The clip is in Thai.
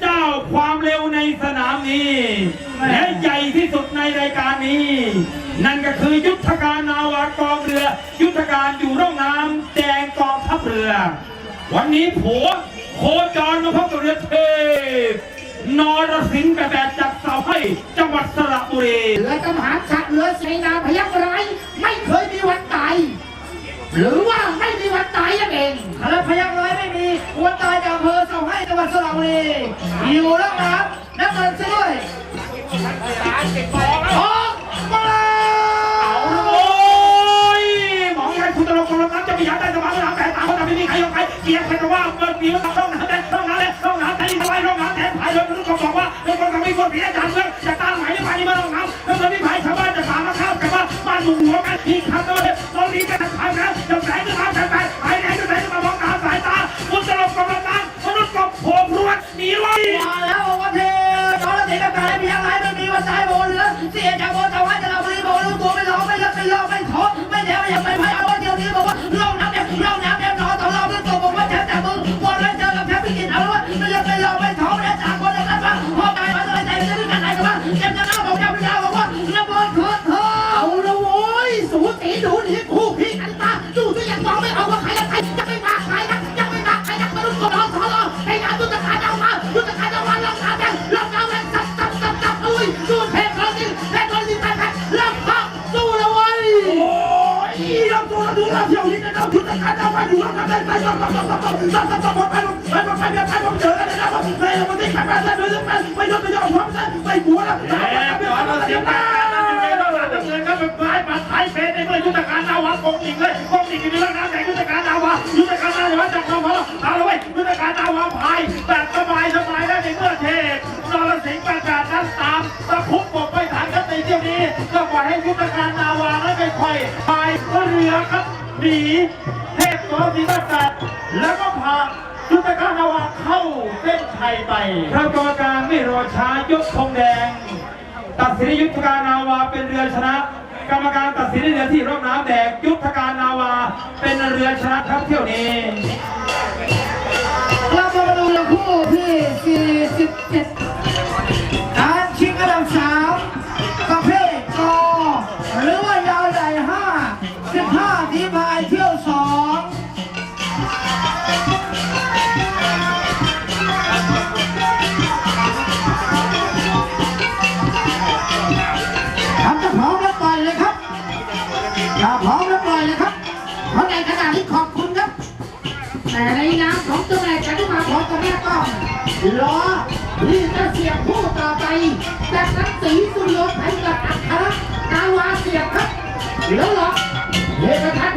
เจ้าความเร็วในสนามนี้และใหญ่ที่สุดในรายการนี้ นั่นก็คือยุทธการนาวากองเรือ ยุทธการอยู่ร่องน้ำแดงกองทัพเรือ วันนี้ผัวโคจรมาพบกับเรือเทพนรสิงห์แบบแบบจากเสาให้จังหวัดสระบุรีเรือกำหาชักเรือเสนาพยักร้ายไม่เคยมีวันตายหรือ วัดสระบุรีอยู่แล้วครับนักเงินซะด้วยออกมาเอาละโว้ยหมองยันคุณตลกตลกน้ำจะมียาได้สมาธิน้ำแต่ตามคนทำไม่มีใครยกใครเกียร์ใครจะว่าเปิดปีมันต้องน้ำแดงต้องน้ำแดงต้องน้ำแดงสบายต้องน้ำแดงภายเลยทุกคนบอกว่าทุกคนทำให้คนผีอาจารย์เมืองจากตาไหมไม่ไปนี่มาต้องน้ำแล้วตอนนี้ภายชาวบ้านจะสามารถข้ามกันว่าบ้านหมู่หัวกันอีกครั้งเลยตอนนี้กันภาย หนีไว้มาแล้วว่าเทตอนนี้กับการพยักร้อยไม่มีวันตายบนแล้วเสียจาการนาวายุทธการนาวาจากเราพอเอาละเว้ยยุทธการนาวาพายแบบสบายสบายได้ในเมื่อเทพนรสิงห์ประกาศนั้นตามตะคุบบอกไม่ทันครับในเที่ยวนี้ก็ปล่อยให้ยุทธการนาวานั้นไปค่อย พระเรือครับหนีเทพโสศิตศาสตร์แล้วก็พายุทธการนาวาเข้าเส้นชัยไปพระกรรมการไม่รอช้ายกธงแดง ตัดสินยุทธการนาวาเป็นเรือชนะ กรรมการตัดสินเรือที่ร่องน้ำแดงยุทธการนาวาเป็นเรือชนะครับเที่ยวนี้ ล้อที่จะเสียบคู่ต่อไปแต่นั้สีสุริโยไทยกับอัครนาวาเสียบครับแล้วหรอเฮกทั